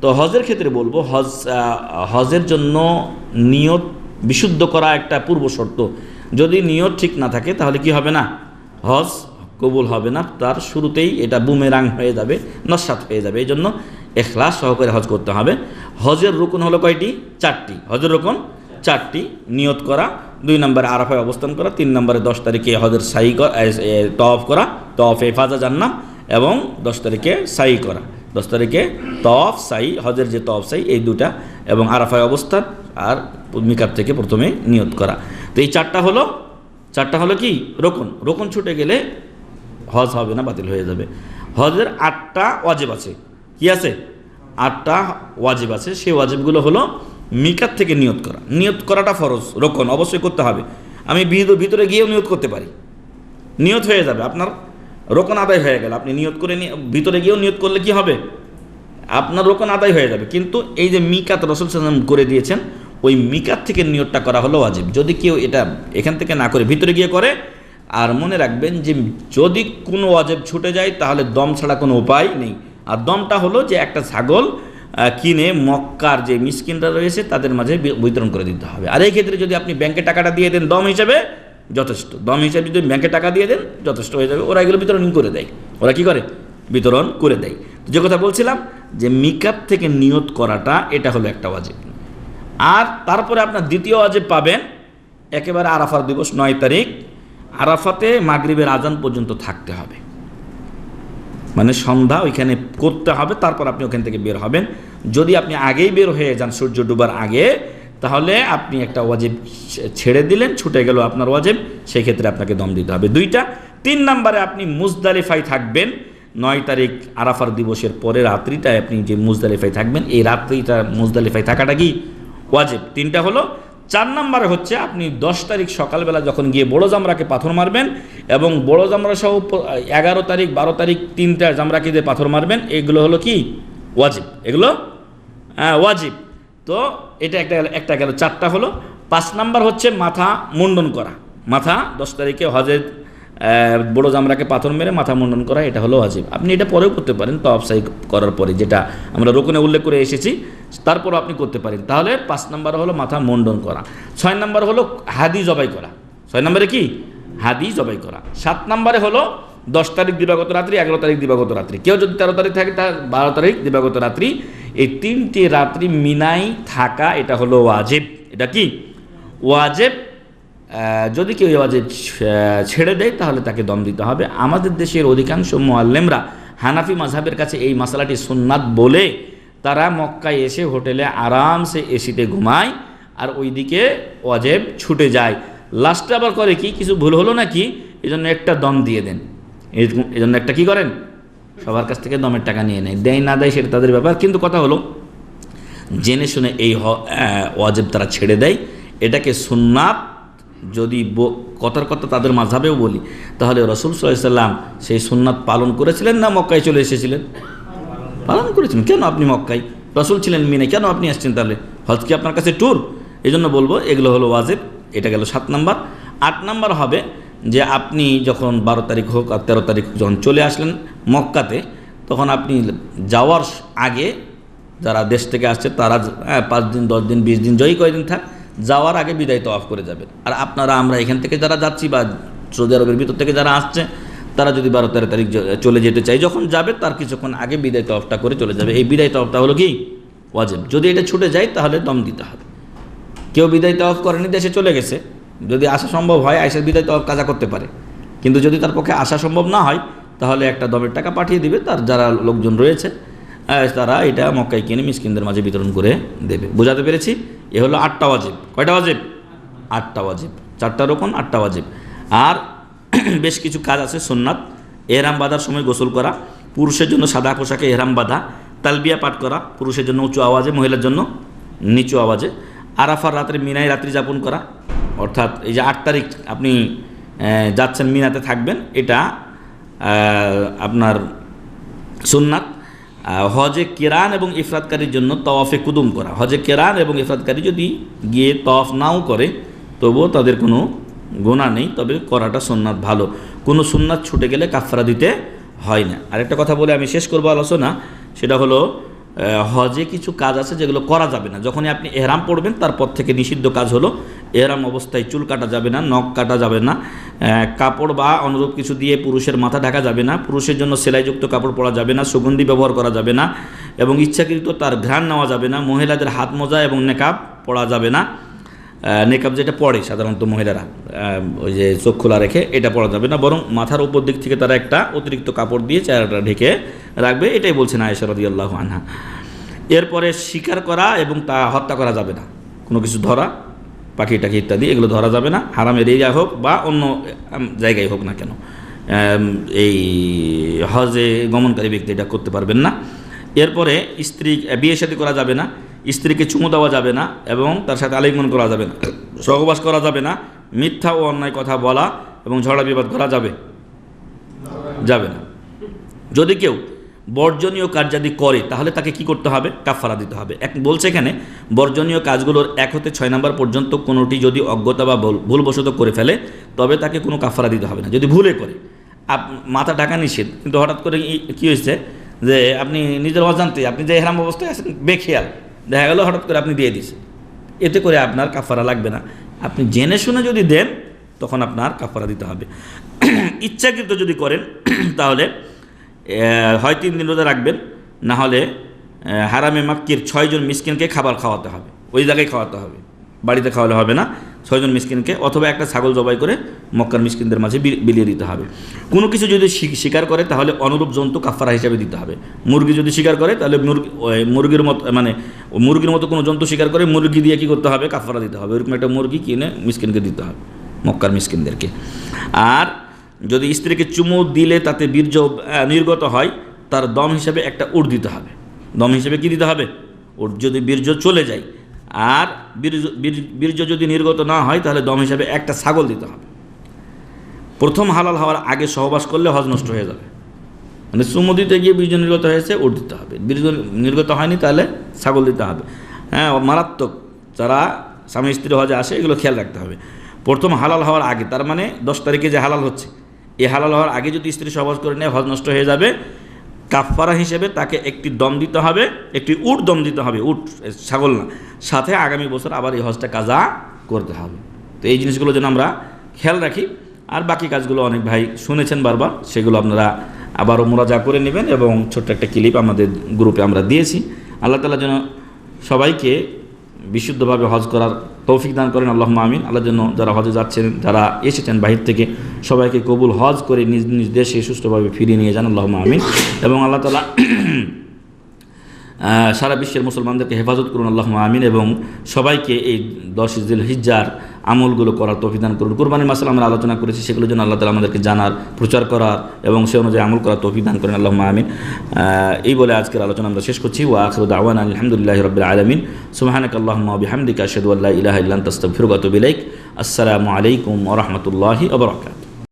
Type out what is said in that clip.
তো হজের ক্ষেত্রে বলব, হজ হজের জন্য নিয়ত বিশুদ্ধ করা একটা পূর্ব শর্ত। যদি নিয়ত ঠিক না থাকে, তাহলে কি হবে না? হজ কবুল হবে না। তার শুরুতেই এটা বুমেরাং হয়ে যাবে, নস্বাত হয়ে যাবে। এই জন্য এখলাস সহকারে হজ করতে হবে। হজের রুকন হলো কয়টি? চারটি। হজের রুকন, চারটি। নিয়ত করা, দুই নম্বরে আরাফায় অবস্থান করা, তিন নম্বরে দশ তারিখে হজের সাই করা তফ করা তফ এফাজা জান্নাম এবং দশ তারিখে সাই করা। দশ তারিখে তফ, সাই, হজের যে তফ, সাই, এই দুটা এবং আরাফায় অবস্থান আর মিকাত থেকে প্রথমে নিয়ত করা। তো এই চারটা হলো চারটা হলো কি? রোকন। রোকন ছুটে গেলে হজ হবে না, বাতিল হয়ে যাবে। হজের আটটা ওয়াজিব আছে। কি আছে? আটটা ওয়াজিব আছে। সেই ওয়াজিবগুলো হলো মিকাত থেকে নিয়ত করা। নিয়ত করাটা ফরজ, রোকন অবশ্যই করতে হবে। আমি ভিতরে গিয়েও নিয়ত করতে পারি। নিয়ত হয়ে যাবে আপনার। রোকন আদায় হয়ে গেল। আপনি নিয়ত করে ভিতরে গিয়েও নিয়ত করলে কি হবে? আপনার রোকন আদায় হয়ে যাবে। কিন্তু এই যে মিকাত রসুল সাল্লাম করে দিয়েছেন, ওই মিকাত থেকে নিয়তটা করা হলো ওয়াজিব। যদি কেউ এটা এখান থেকে না করে, ভিতরে গিয়ে করে, আর মনে রাখবেন যে যদি কোনো ওয়াজেব ছুটে যায়, তাহলে দম ছাড়া কোনো উপায় নেই। আর দমটা হলো যে একটা ছাগল কিনে মক্কার যে মিসকিনরা রয়েছে, তাদের মাঝে বিতরণ করে দিতে হবে। আর এই ক্ষেত্রে যদি আপনি ব্যাংকে টাকাটা দিয়ে দেন দম হিসাবে যথেষ্ট। দম হিসাবে যদি ব্যাংকে টাকা দিয়ে দেন, যথেষ্ট হয়ে যাবে। ওরা এগুলো বিতরণ করে দেয়। ওরা কি করে? বিতরণ করে দেয়। যে কথা বলছিলাম, যে মিকাত থেকে নিয়ত করাটা, এটা হলো একটা ওয়াজিব। আর তারপরে আপনার দ্বিতীয় ওয়াজিব পাবেন, একেবারে আরাফার দিবস, নয় তারিখ। আরাফাতে মাগরিবের আজান পর্যন্ত থাকতে হবে। মানে সন্ধ্যা ওইখানে করতে হবে, তারপর আপনি ওখান থেকে বের হবেন। যদি আপনি আগেই বের হয়ে যান, সূর্য ডুবার আগে তাহলে আপনি একটা ওয়াজিব ছেড়ে দিলেন, ছুটে গেল আপনার ওয়াজিব, সেই ক্ষেত্রে আপনাকে দম দিতে হবে। দুইটা, তিন নম্বরে আপনি মুজদালিফাই থাকবেন। নয় তারিখ আরাফার দিবসের পরে রাত্রিটায় আপনি যে মুজদালিফাই থাকবেন, এই রাত্রিটা মুজদালিফাই থাকাটা কি? ওয়াজিব। তিনটা হলো, চার নম্বরে হচ্ছে আপনি দশ তারিখ সকালবেলা যখন গিয়ে বড় জামরাকে পাথর মারবেন এবং বড় জামরা সহ এগারো তারিখ, বারো তারিখ তিনটা জামরাকে দিয়ে পাথর মারবেন, এগুলো হলো কি? ওয়াজিব। এগুলো হ্যাঁ ওয়াজিব। তো এটা একটা একটা গেল, চারটা হলো। পাঁচ নাম্বার হচ্ছে মাথা মুন্ডন করা। মাথা, দশ তারিখে হজের বড় জামরাকে পাথর মেরে মাথা মুন্ডন করা, এটা হলো ওয়াজিব। আপনি এটা পরেও করতে পারেন তো অফসাই করার পরে, যেটা আমরা রোকনে উল্লেখ করে এসেছি, তারপরও আপনি করতে পারেন। তাহলে পাঁচ নাম্বার হলো মাথা মুন্ডন করা। ছয় নাম্বার হলো হাদি জবাই করা। ছয় নম্বরে কি? হাদি জবাই করা। সাত নম্বরে হলো দশ তারিখ দিবাগত রাত্রি, এগারো তারিখ দিবাগত রাত্রি। কেউ যদি তেরো তারিখ থাকে, তার বারো তারিখ দিবাগত রাত্রি। এই তিনটি রাত্রি মিনাই থাকা এটা হলো ওয়াজেব। এটা কি? ওয়াজেব যদি কেউ ওয়াজেব ছেড়ে দেয় তাহলে তাকে দম দিতে হবে। আমাদের দেশের অধিকাংশ মোয়াল্লেমরা হানাফি মাঝহাবের কাছে এই মশালাটি সুন্নাত বলে তারা মক্কায় এসে হোটেলে আরামসে এসিতে ঘুমায় আর ওইদিকে ওয়াজেব ছুটে যায়। লাস্টে আবার করে কি? কিছু ভুল হলো নাকি? এই জন্য একটা দম দিয়ে দেন। এই একটা কি করেন? সবার কাছ থেকে দমের টাকা নিয়ে নেয়। দেয়, না দেয়, সেটা তাদের ব্যাপার। কিন্তু কথা হলো, জেনে শুনে এই ওয়াজেব তারা ছেড়ে দেয়। এটাকে সুন্নাত যদি কথার কথা তাদের মাঝাবেও বলি, তাহলে রসুল সাল্লাম সেই সুন্নাত পালন করেছিলেন না মক্কায় চলে এসেছিলেন? পালন করেছিলেন। কেন আপনি মক্কায়? রসুল ছিলেন মিনে, কেন আপনি আসছেন তাহলে? হজ কি আপনার কাছে ট্যুর এই জন্য বলব, এগুলো হলো ওয়াজেব। এটা গেল সাত নাম্বার। আট নাম্বার হবে যে আপনি যখন বারো তারিখ হোক আর তেরো তারিখ যখন চলে আসলেন মক্কাতে তখন আপনি যাওয়ার আগে যারা দেশ থেকে আসছে তারা হ্যাঁ, পাঁচ দিন দশ দিন বিশ দিন জয়ী কয়দিন থাক যাওয়ার আগে বিদায় তফ করে যাবেন। আর আপনারা আমরা এখান থেকে যারা যাচ্ছি বা সৌদি আরবের ভিতর থেকে যারা আসছে তারা যদি বারো তেরো তারিখ চলে যেতে চায় যখন যাবে তার কিছুক্ষণ আগে বিদায় তফটা করে চলে যাবে। এই বিদায় তফটা হলো কি? ওয়াজেব। যদি এটা ছুটে যায় তাহলে দম দিতে হবে। কেউ বিদায় তফ করেনি দেশে চলে গেছে। যদি আসা সম্ভব হয় আইসার বিদায় তফ কাজা করতে পারে। কিন্তু যদি তার পক্ষে আসা সম্ভব না হয়, তাহলে একটা দমের টাকা পাঠিয়ে দিবে, তার যারা লোকজন রয়েছে তারা এটা মক্কায় কিনে মিসকিনদের মাঝে বিতরণ করে দেবে। বোঝাতে পেরেছি? এ হলো আটটা ওয়াজিব। কয়টা ওয়াজিব? আটটা ওয়াজিব। চারটা রকম আটটা ওয়াজিব। আর বেশ কিছু কাজ আছে সুন্নাত। এহরাম বাঁধার সময় গোসল করা, পুরুষের জন্য সাদা পোশাকে এহরাম বাঁধা, তালবিয়া পাঠ করা, পুরুষের জন্য উঁচু আওয়াজে, মহিলার জন্য নিচু আওয়াজে, আরাফার রাত্রে মিনায় রাত্রি যাপন করা অর্থাৎ এই যে আট তারিখ আপনি যাচ্ছেন মিনাতে থাকবেন, এটা আপনার সুন্নাত হজে কেরান এবং ইফরাতকারীর জন্য তওয়াফে কুদুম করা। হজে কেরান এবং ইফরাতকারী যদি গিয়ে তওয়াফ নাও করে, তবুও তাদের কোনো গোনা নেই, তবে করাটা সুন্নাত ভালো। কোনো সুন্নাত ছুটে গেলে কাফরা দিতে হয় না। আরেকটা কথা বলে আমি শেষ করব আলোচনা, সেটা হলো হজে কিছু কাজ আছে যেগুলো করা যাবে না। যখনই আপনি এহরাম পড়বেন, তারপর থেকে নিষিদ্ধ কাজ হলো এহরাম অবস্থায় চুল কাটা যাবে না, নখ কাটা যাবে না কাপড় বা অনুরূপ কিছু দিয়ে পুরুষের মাথা ঢাকা যাবে না, পুরুষের জন্য সেলাইযুক্ত কাপড় পরা যাবে না, সুগন্ধি ব্যবহার করা যাবে না এবং ইচ্ছাকৃত তার ঘ্রাণ নেওয়া যাবে না, মহিলাদের হাত মোজা এবং নেকাব পরা যাবে না নেকাব যেটা পড়ে সাধারণত মহিলারা ওই যে চোখ খোলা রেখে এটা পরা যাবে না, বরং মাথার উপর দিক থেকে তারা একটা অতিরিক্ত কাপড় দিয়ে চেহারাটা ঢেকে রাখবে, এটাই বলছেন আয়েশা রাদিয়াল্লাহু আনহা। এরপরে শিকার করা এবং তা হত্যা করা যাবে না, কোনো কিছু ধরা পাখি টাকি ইত্যাদি, এগুলো ধরা যাবে না। হারামের এরিয়া হোক বা অন্য জায়গায় হোক না কেন। এই হজে গমনকারী ব্যক্তি এটা করতে পারবেন না। এরপরে স্ত্রী বিয়ে সাথে করা যাবে না, স্ত্রীকে চুমু দেওয়া যাবে না এবং তার সাথে আলিঙ্গন করা যাবে না, সহবাস করা যাবে না, মিথ্যা ও অন্যায় কথা বলা এবং ঝগড়া বিবাদ করা যাবে যাবে না। যদি কেউ বর্জনীয় কাজ যদি করে, তাহলে তাকে কি করতে হবে? কাফারা দিতে হবে। এক বলছে এখানে, বর্জনীয় কাজগুলোর এক হতে ছয় নম্বর পর্যন্ত কোনোটি যদি অজ্ঞতা বা ভুল- ভুলবশত করে ফেলে, তবে তাকে কোনো কাফারা দিতে হবে না। যদি ভুলে করে। আপ মাথা ঢাকা নিষেধ। কিন্তু হঠাৎ করে কি হয়েছে যে আপনি নিজের অজান্তে আপনি যে হেরাম অবস্থায় আছেন, বেখেয়াল। দেখা গেল হঠাৎ করে আপনি দিয়ে দিয়েছেন। এতে করে আপনার কাফারা লাগবে না। আপনি জেনে শুনে যদি দেন, তখন আপনার কাফারা দিতে হবে। ইচ্ছাকৃত যদি করেন, তাহলে হয় তিন দিন রোজা রাখবেন, না হলে হারামে মাক্কির ছয়জন মিসকিনকে খাবার খাওয়াতে হবে, ওই জায়গায় খাওয়াতে হবে, বাড়িতে খাওয়ালে হবে না ছয়জন মিসকিনকে অথবা একটা ছাগল জবাই করে মক্কার মিসকিনদের মাঝে বিলিয়ে দিতে হবে। কোনো কিছু যদি শিকার করে, তাহলে অনুরূপ জন্তু কাফারা হিসাবে দিতে হবে। মুরগি যদি শিকার করে, তাহলে মুরগি মুরগির মতো মানে মুরগির মতো কোনো জন্তু শিকার করে, মুরগি দিয়ে কী করতে হবে? কাফারা দিতে হবে। ওইরকম একটা মুরগি কিনে মিসকিনকে দিতে হবে, মক্কার মিসকিনদেরকে। আর যদি স্ত্রীকে চুমু দিলে তাতে বীর্য নির্গত হয়, তার দম হিসেবে একটা উট দিতে হবে। দম হিসেবে কি দিতে হবে? উট যদি বীর্য চলে যায়, আর বীর্য যদি নির্গত না হয়, তাহলে দম হিসেবে একটা ছাগল দিতে হবে। প্রথম হালাল হওয়ার আগে সহবাস করলে হজ নষ্ট হয়ে যাবে। মানে চুমু দিতে গিয়ে বীর্য নির্গত হয়েছে, উট দিতে হবে। বীর্য নির্গত হয়নি, তাহলে ছাগল দিতে হবে। হ্যাঁ মারাত্মক। যারা স্বামী স্ত্রী হজে আসে, এগুলো খেয়াল রাখতে হবে। প্রথম হালাল হওয়ার আগে, তার মানে দশ তারিখে যে হালাল হচ্ছে এই হালাল হওয়ার আগে যদি স্ত্রী সহবাস করে নেয়, হজ নষ্ট হয়ে যাবে। কাফারা হিসেবে তাকে একটি দম দিতে হবে, একটি উট দম দিতে হবে, উট ছাগল না। সাথে আগামী বছর আবার এই হজটা কাজা করতে হবে। তো এই জিনিসগুলো যেন আমরা খেয়াল রাখি। আর বাকি কাজগুলো অনেক ভাই শুনেছেন বারবার, সেগুলো আপনারা আবারও মোরাজা করে নেবেন এবং ছোট্ট একটা ক্লিপ আমাদের গ্রুপে আমরা দিয়েছি। আল্লাহ তালা যেন সবাইকে বিশুদ্ধভাবে হজ করার তৌফিক দান করেন আল্লাহ আমিন। আল্লাহ জন্য যারা হজে যাচ্ছেন, যারা এসেছেন বাহির থেকে, সবাইকে কবুল হজ করে নিজ নিজ দেশে সুস্থভাবে ফিরিয়ে নিয়ে যান আল্লাহ আমিন। এবং আল্লাহ তালা সারা বিশ্বের মুসলমানদেরকে হেফাজত করুন আল্লাহ আমিন, এবং সবাইকে এই দশ জিল হিজ্জার আমলগুলো করার তফিদান করুন। কোরবানির মাসাল আমরা আলোচনা করেছি সেগুলোর জন্য আল্লাহ তালা আমাদেরকে জানার, প্রচার করার, এবং সে অনুযায়ী আমল করার তফিদান করেন আল্লাহ আমিন। এই বলে আজকের আলোচনা আমরা শেষ করছি। ওয়া আখরুদ আওয়ান আলহামদুলিল্লাহ রবিল আলমিন। সুবাহানক আল্লাহ বিহামদিকা আল্লা ইলাহা ইল্লা আনতা আস্তাগফিরুকা ওয়া আতুবু ইলাইক। আসসালামু আলাইকুম ওয়া রাহমাতুল্লাহি ওয়া বারাকাতুহু।